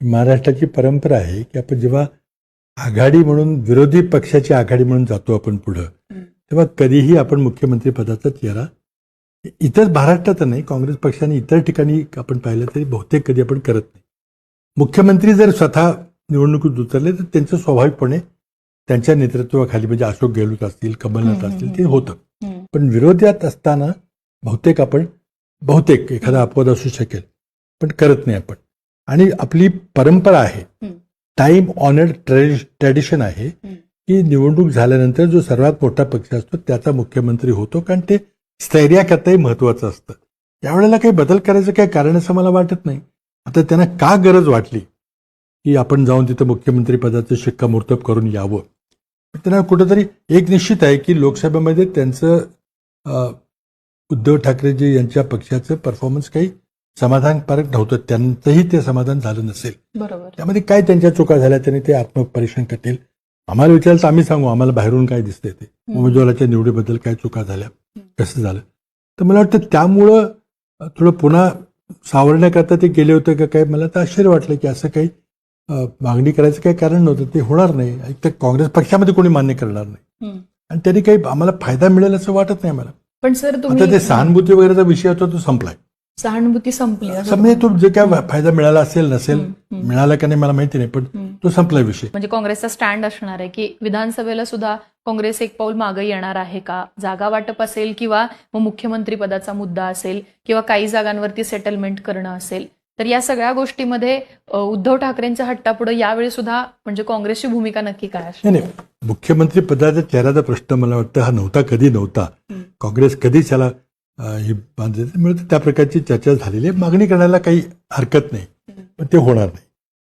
महाराष्ट्राची परंपरा आहे की आपण जेव्हा आघाडी म्हणून विरोधी पक्षाची आघाडी म्हणून जातो आपण पुढं. तेव्हा कधीही आपण मुख्यमंत्री पदाचा चेहरा इतर महाराष्ट्रात नाही काँग्रेस पक्षाने इतर ठिकाणी आपण पाहिलं तरी बहुतेक कधी आपण करत नाही मुख्यमंत्री जर स्वतः निवडणुकीत उतरले तर त्यांचं स्वाभाविकपणे त्यांच्या नेतृत्वाखाली म्हणजे अशोक गेहलोत असतील कमलनाथ असतील. ते होतं. पण विरोधात असताना बहुतेक आपण बहुतेक एखादा अपवाद असू शकेल पण करत नाही आपण आणि आपली परंपरा आहे. टाइम ऑनर्ड ट्रॅडिशन आहे. की निवडणूक झाल्यानंतर जो सर्वात मोठा पक्ष असतो त्याचा मुख्यमंत्री होतो कारण ते स्थैर्याकरताही महत्वाचं असतं यावेळेला काही बदल करायचं काही कारण असं मला वाटत नाही आता त्यांना का गरज वाटली की आपण जाऊन तिथं मुख्यमंत्री पदाचं शिक्कामोर्तब करून यावं त्यांना कुठंतरी एक निश्चित आहे की लोकसभेमध्ये त्यांचं उद्धव ठाकरेजी यांच्या पक्षाचं परफॉर्मन्स काही समाधानकारक नव्हतं. त्यांचंही ते समाधान झालं नसेल. बरोबर. त्यामध्ये काय त्यांच्या चुका झाल्या त्यांनी ते आत्मपरीक्षण करतील? आम्हाला विचारलं तर आम्ही सांगू आम्हाला बाहेरून काय दिसतंय ते. उमेदवाराच्या निवडीबद्दल काय चुका झाल्या. कसं झालं? तर मला वाटतं त्यामुळं थोडं पुन्हा सावरण्याकरता ते गेले होते का काय मला तर आश्चर्य वाटलं की असं काही मागणी करायचं काही कारण नव्हतं. ते होणार नाही. एक तर काँग्रेस पक्षामध्ये कोणी मान्य करणार नाही. आणि त्यांनी काही आम्हाला फायदा मिळेल असं वाटत नाही मला पण सर आता ते सहानुभूती वगैरेचा विषय होता तो संपलाय. सहानुभूती संपली समजा तो जे काय फायदा मिळाला असेल नसेल मिळाला का नाही मला माहिती नाही पण. तो संपलाय विषय. म्हणजे काँग्रेसचा स्टँड असणार आहे की विधानसभेला सुद्धा काँग्रेस एक पाऊल मागे येणार आहे का? जागा वाटप असेल किंवा मग मुख्यमंत्री पदाचा मुद्दा असेल किंवा काही जागांवरती सेटलमेंट करणं असेल. तर या सगळ्या गोष्टीमध्ये उद्धव ठाकरेंच्या हट्टापुढे यावेळी सुद्धा म्हणजे काँग्रेसची भूमिका नक्की काय असणार? नाही मुख्यमंत्री पदाचा चेहऱ्याचा प्रश्न मला वाटतं हा नव्हता कधी नव्हता. काँग्रेस कधीच त्याला अं, ही बांधली त्या प्रकारची चर्चा झालेली आहे. मागणी करण्याला काही हरकत नाही. पण ते होणार नाही.